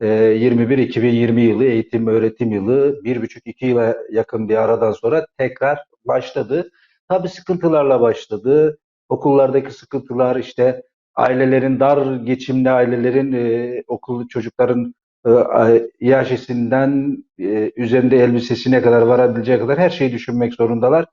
2021-2020 yılı eğitim öğretim yılı bir buçuk iki yıla yakın bir aradan sonra tekrar başladı. Tabii sıkıntılarla başladı. Okullardaki sıkıntılar işte ailelerin dar geçimli ailelerin e, okullu çocukların e, iaşesinden e, üzerinde elbisesine kadar varabileceği kadar her şeyi düşünmek zorundalar.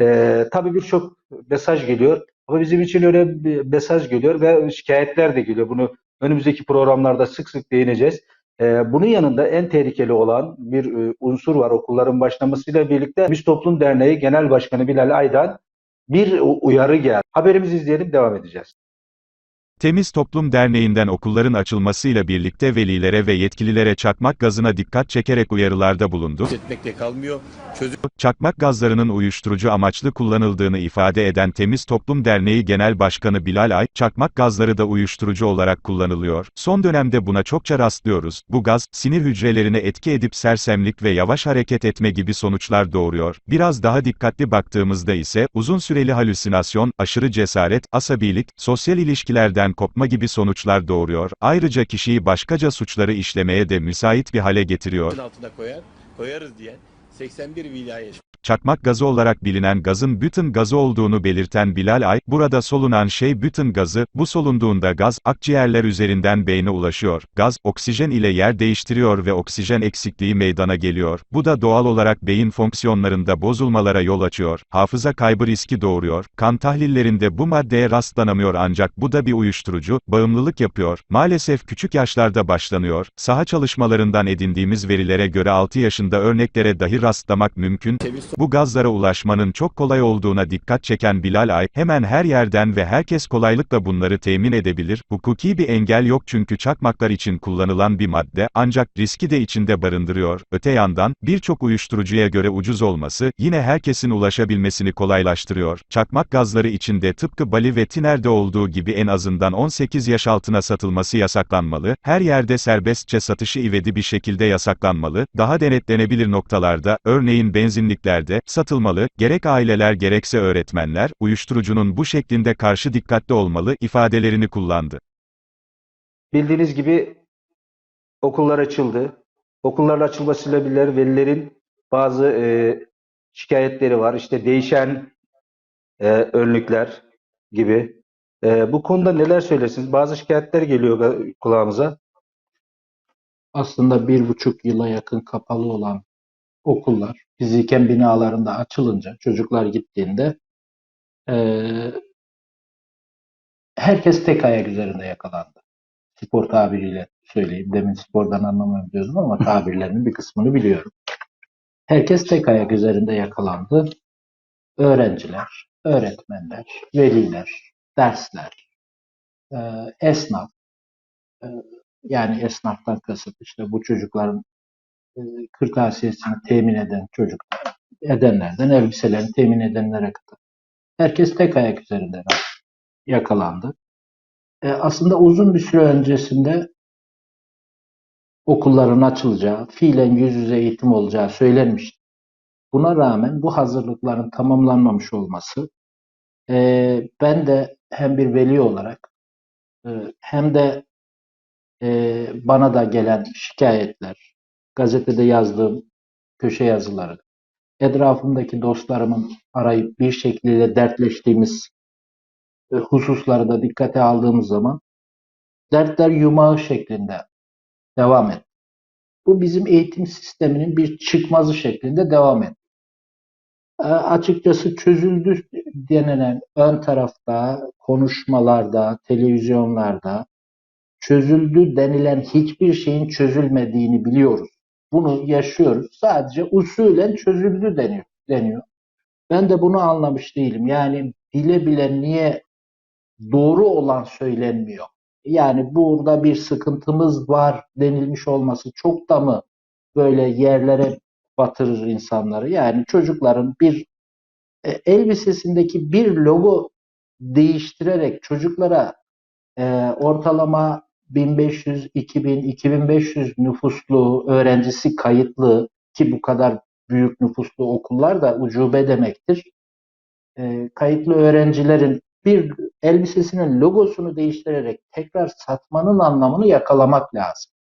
E, tabii birçok mesaj geliyor. Ama bizim için öyle bir mesaj geliyor ve şikayetler de geliyor. Bunu önümüzdeki programlarda sık sık değineceğiz. E, bunun yanında en tehlikeli olan bir e, unsur var okulların başlamasıyla birlikte. Biz Toplum Derneği Genel Başkanı Bilal Aydan bir uyarı geldi. Haberimizi izleyelim devam edeceğiz. Temiz Toplum Derneği'nden okulların açılmasıyla birlikte velilere ve yetkililere çakmak gazına dikkat çekerek uyarılarda bulundu. etmekle kalmıyor. Çözüm Çakmak gazlarının uyuşturucu amaçlı kullanıldığını ifade eden Temiz Toplum Derneği Genel Başkanı Bilal Ay, çakmak gazları da uyuşturucu olarak kullanılıyor. Son dönemde buna çokça rastlıyoruz. Bu gaz, sinir hücrelerine etki edip sersemlik ve yavaş hareket etme gibi sonuçlar doğuruyor. Biraz daha dikkatli baktığımızda ise, uzun süreli halüsinasyon, aşırı cesaret, asabilik, sosyal ilişkilerden kopma gibi sonuçlar doğuruyor. Ayrıca kişiyi başkaca suçları işlemeye de müsait bir hale getiriyor. altına koyar, koyarız diyen 81 vilayet Çakmak gazı olarak bilinen gazın bütün gazı olduğunu belirten Bilal Ay, burada solunan şey bütün gazı, bu solunduğunda gaz, akciğerler üzerinden beyne ulaşıyor. Gaz, oksijen ile yer değiştiriyor ve oksijen eksikliği meydana geliyor. Bu da doğal olarak beyin fonksiyonlarında bozulmalara yol açıyor. Hafıza kaybı riski doğuruyor. Kan tahlillerinde bu maddeye rastlanamıyor ancak bu da bir uyuşturucu, bağımlılık yapıyor. Maalesef küçük yaşlarda başlanıyor. Saha çalışmalarından edindiğimiz verilere göre 6 yaşında örneklere dahi rastlamak mümkün. temiz Bu gazlara ulaşmanın çok kolay olduğuna dikkat çeken Bilal Ay, hemen her yerden ve herkes kolaylıkla bunları temin edebilir. Hukuki bir engel yok çünkü çakmaklar için kullanılan bir madde, ancak riski de içinde barındırıyor. Öte yandan, birçok uyuşturucuya göre ucuz olması, yine herkesin ulaşabilmesini kolaylaştırıyor. Çakmak gazları içinde tıpkı Bali ve Tiner'de olduğu gibi en azından 18 yaş altına satılması yasaklanmalı, her yerde serbestçe satışı ivedi bir şekilde yasaklanmalı, daha denetlenebilir noktalarda, örneğin benzinliklerde, satılmalı, gerek aileler gerekse öğretmenler, uyuşturucunun bu şeklinde karşı dikkatli olmalı ifadelerini kullandı. Bildiğiniz gibi okullar açıldı. Okulların açılmasıyla birlikte velilerin bazı e, şikayetleri var. İşte değişen e, önlükler gibi. E, bu konuda neler söylersiniz? Bazı şikayetler geliyor kulağımıza. aslında bir buçuk yıla yakın kapalı olan okullar fiziken binalarında açılınca çocuklar gittiğinde eee, herkes tek ayak üzerinde yakalandı. Spor tabiriyle söyleyeyim. Demin spordan anlamıyorum diyordum ama tabirlerinin bir kısmını biliyorum. Herkes tek ayak üzerinde yakalandı. Öğrenciler, öğretmenler, veliler, dersler, eee, esnaf, eee, yani esnaftan kasıt işte bu çocukların e, kırtasiyesini temin eden çocuklar, edenlerden elbiselerini temin edenlere kadar. Herkes tek ayak üzerinde yakalandı. E, aslında uzun bir süre öncesinde okulların açılacağı, fiilen yüz yüze eğitim olacağı söylenmişti. Buna rağmen bu hazırlıkların tamamlanmamış olması, e, ben de hem bir veli olarak e, hem de e, bana da gelen şikayetler, gazetede yazdığım köşe yazıları, etrafımdaki dostlarımın arayıp bir şekilde dertleştiğimiz e, hususları da dikkate aldığımız zaman dertler yumağı şeklinde devam et. Bu bizim eğitim sisteminin bir çıkmazı şeklinde devam et. E, açıkçası çözüldü denilen ön tarafta, konuşmalarda, televizyonlarda çözüldü denilen hiçbir şeyin çözülmediğini biliyoruz. Bunu yaşıyoruz. Sadece usulen çözüldü deniyor. deniyor. Ben de bunu anlamış değilim. Yani bile bile niye doğru olan söylenmiyor? Yani burada bir sıkıntımız var denilmiş olması çok da mı böyle yerlere batırır insanları? Yani çocukların bir e, elbisesindeki bir logo değiştirerek çocuklara e, ortalama 1500, 2000, 2500 nüfuslu öğrencisi kayıtlı ki bu kadar büyük nüfuslu okullar da ucube demektir. E, kayıtlı öğrencilerin bir elbisesinin logosunu değiştirerek tekrar satmanın anlamını yakalamak lazım.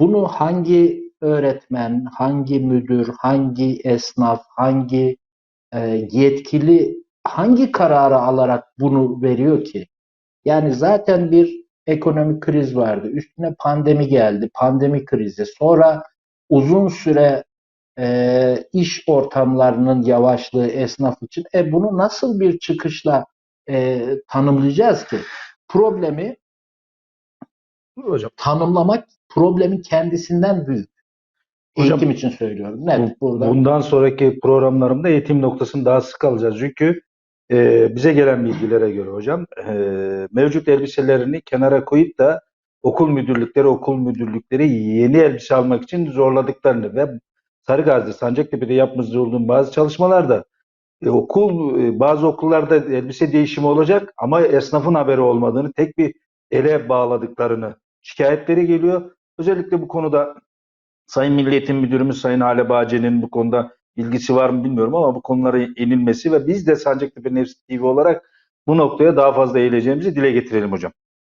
Bunu hangi öğretmen, hangi müdür, hangi esnaf, hangi e, yetkili hangi kararı alarak bunu veriyor ki? Yani zaten bir ekonomik kriz vardı. Üstüne pandemi geldi. Pandemi krizi. Sonra uzun süre e, iş ortamlarının yavaşlığı esnaf için. E bunu nasıl bir çıkışla e, tanımlayacağız ki? Problemi Hocam tanımlamak problemin kendisinden büyük. Hocam, Eğitim için söylüyorum. Net burada. bundan sonraki programlarımda eğitim noktasını daha sık alacağız. Çünkü e, bize gelen bilgilere göre hocam e, mevcut elbiselerini kenara koyup da okul müdürlükleri okul müdürlükleri yeni elbise almak için zorladıklarını ve Sarıgazi, Sancaktepe'de yapmış olduğum bazı çalışmalarda e, okul e, bazı okullarda elbise değişimi olacak ama esnafın haberi olmadığını tek bir ele bağladıklarını şikayetleri geliyor. Özellikle bu konuda Sayın Milli Eğitim Müdürümüz Sayın Hale Bağcı'nın bu konuda ilgisi var mı bilmiyorum ama bu konulara inilmesi ve biz de Sancaktepe Nefsi TV olarak bu noktaya daha fazla eğileceğimizi dile getirelim hocam.